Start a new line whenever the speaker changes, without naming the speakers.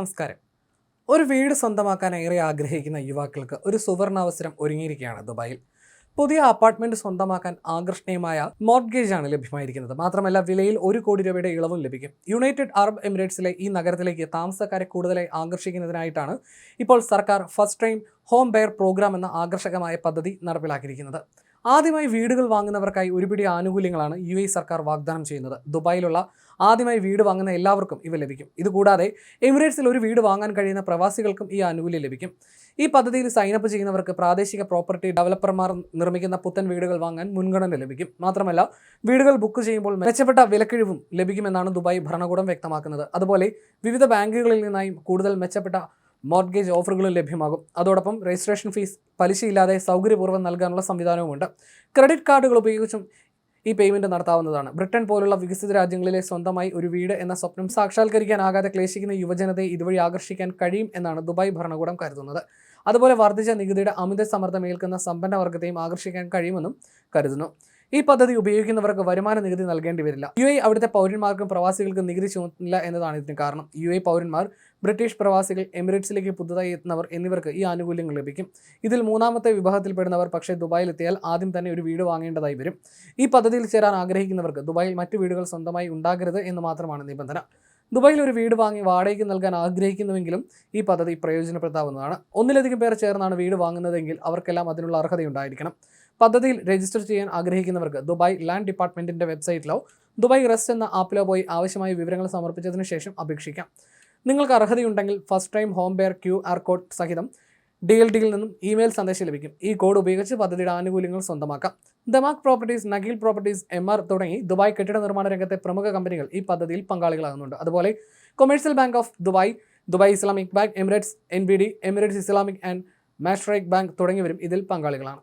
നമസ്കാരം. ഒരു വീട് സ്വന്തമാക്കാൻ ഏറെ ആഗ്രഹിക്കുന്ന യുവാക്കൾക്ക് ഒരു സുവർണാവസരം ഒരുങ്ങിയിരിക്കുകയാണ് ദുബായിൽ. പുതിയ അപ്പാർട്ട്മെന്റ് സ്വന്തമാക്കാൻ ആകർഷണീയമായ മോർഗേജ് ആണ് ലഭ്യമായിരിക്കുന്നത്. മാത്രമല്ല വിലയിൽ ഒരു കോടി രൂപയുടെ ഇളവും ലഭിക്കും. യുണൈറ്റഡ് അറബ് എമിറേറ്റ്സിലെ ഈ നഗരത്തിലേക്ക് താമസക്കാരെ കൂടുതലായി ആകർഷിക്കുന്നതിനായിട്ടാണ് ഇപ്പോൾ സർക്കാർ first time home buyer program എന്ന ആകർഷകമായ പദ്ധതി നടപ്പിലാക്കിയിരിക്കുന്നത്. ആദ്യമായി വീടുകൾ വാങ്ങുന്നവർക്കായി ഒരുപിടി ആനുകൂല്യങ്ങളാണ് യു എ സർക്കാർ വാഗ്ദാനം ചെയ്യുന്നത്. ദുബായിലുള്ള ആദ്യമായി വീട് വാങ്ങുന്ന എല്ലാവർക്കും ഇവ ലഭിക്കും. ഇതുകൂടാതെ എമിറേറ്റ്സിൽ ഒരു വീട് വാങ്ങാൻ കഴിയുന്ന പ്രവാസികൾക്കും ഈ ആനുകൂല്യം ലഭിക്കും. ഈ പദ്ധതിയിൽ സൈനപ്പ് ചെയ്യുന്നവർക്ക് പ്രാദേശിക പ്രോപ്പർട്ടി ഡെവലപ്പർമാർ നിർമ്മിക്കുന്ന പുത്തൻ വീടുകൾ വാങ്ങാൻ മുൻഗണന ലഭിക്കും. മാത്രമല്ല വീടുകൾ ബുക്ക് ചെയ്യുമ്പോൾ മെച്ചപ്പെട്ട വിലക്കിഴിവും ലഭിക്കുമെന്നാണ് ദുബായ് ഭരണകൂടം വ്യക്തമാക്കുന്നത്. അതുപോലെ വിവിധ ബാങ്കുകളിൽ നിന്നായി കൂടുതൽ മെച്ചപ്പെട്ട മോർഗേജ് ഓഫറുകളും ലഭ്യമാകും. അതോടൊപ്പം രജിസ്ട്രേഷൻ ഫീസ് പലിശയില്ലാതെ സൗകര്യപൂർവം നൽകാനുള്ള സംവിധാനവുമുണ്ട്. ക്രെഡിറ്റ് കാർഡുകൾ ഉപയോഗിച്ചും ഈ പേയ്മെന്റ് നടത്താവുന്നതാണ്. ബ്രിട്ടൻ പോലുള്ള വികസിത രാജ്യങ്ങളിലെ സ്വന്തമായി ഒരു വീട് എന്ന സ്വപ്നം സാക്ഷാത്കരിക്കാനാകാതെ ക്ലേശിക്കുന്ന യുവജനതയെ ഇതുവഴി ആകർഷിക്കാൻ കഴിയും എന്നാണ് ദുബായ് ഭരണകൂടം കരുതുന്നത്. അതുപോലെ വർദ്ധിച്ച നികുതിയുടെ അമിത സമ്മർദ്ദം ഏൽക്കുന്ന സമ്പന്ന വർഗത്തെയും ആകർഷിക്കാൻ കഴിയുമെന്നും കരുതുന്നു. ഈ പദ്ധതി ഉപയോഗിക്കുന്നവർക്ക് വരുമാന നികുതി നൽകേണ്ടി വരില്ല. യു എ അവിടുത്തെ പൗരന്മാർക്കും പ്രവാസികൾക്കും നികുതി ചുമത്തില്ല എന്നതാണ് ഇതിന് കാരണം. യു എ പൗരന്മാർ ബ്രിട്ടീഷ് പ്രവാസികൾ എമിറേറ്റ്സിലേക്ക് പുതുതായി എത്തുന്നവർ എന്നിവർക്ക് ഈ ആനുകൂല്യങ്ങൾ ലഭിക്കും. ഇതിൽ മൂന്നാമത്തെ വിഭാഗത്തിൽപ്പെടുന്നവർ പക്ഷേ ദുബായിൽ എത്തിയാൽ ആദ്യം തന്നെ ഒരു വീട് വാങ്ങേണ്ടതായി വരും. ഈ പദ്ധതിയിൽ ചേരാൻ ആഗ്രഹിക്കുന്നവർക്ക് ദുബായിൽ മറ്റു വീടുകൾ സ്വന്തമായി ഉണ്ടാകരുത് എന്ന് മാത്രമാണ് നിബന്ധന. ദുബായിൽ ഒരു വീട് വാങ്ങി വാടകയ്ക്ക് നൽകാൻ ആഗ്രഹിക്കുന്നുവെങ്കിലും ഈ പദ്ധതി പ്രയോജനപ്പെടുത്താവുന്നതാണ്. ഒന്നിലധികം പേർ ചേർന്നാണ് വീട് വാങ്ങുന്നതെങ്കിൽ അവർക്കെല്ലാം അതിനുള്ള അർഹതയുണ്ടായിരിക്കണം. പദ്ധതിയിൽ രജിസ്റ്റർ ചെയ്യാൻ ആഗ്രഹിക്കുന്നവർക്ക് ദുബായ് ലാൻഡ് ഡിപ്പാർട്ട്മെന്റിന്റെ വെബ്സൈറ്റിലോ ദുബായ് റെസ്റ്റ് എന്ന ആപ്പിലോ പോയി ആവശ്യമായ വിവരങ്ങൾ സമർപ്പിച്ചതിന് ശേഷം അപേക്ഷിക്കാം. നിങ്ങൾക്ക് അർഹതയുണ്ടെങ്കിൽ first time home buyer Q R code സഹിതം ഡി എൽ ഡിയിൽ നിന്നും ഇമെയിൽ സന്ദേശം ലഭിക്കും. ഈ കോഡ് ഉപയോഗിച്ച് പദ്ധതിയുടെ ആനുകൂല്യങ്ങൾ സ്വന്തമാക്കാം. Damac properties Nakheel properties Emaar തുടങ്ങി ദുബായ് കെട്ടിട നിർമ്മാണ രംഗത്തെ പ്രമുഖ കമ്പനികൾ ഈ പദ്ധതിയിൽ പങ്കാളികളാകുന്നുണ്ട്. അതുപോലെ commercial bank of Dubai Dubai Islamic bank Emirates N B D Emirates Islamic and Mashreq bank തുടങ്ങിയവരും ഇതിൽ പങ്കാളികളാണ്.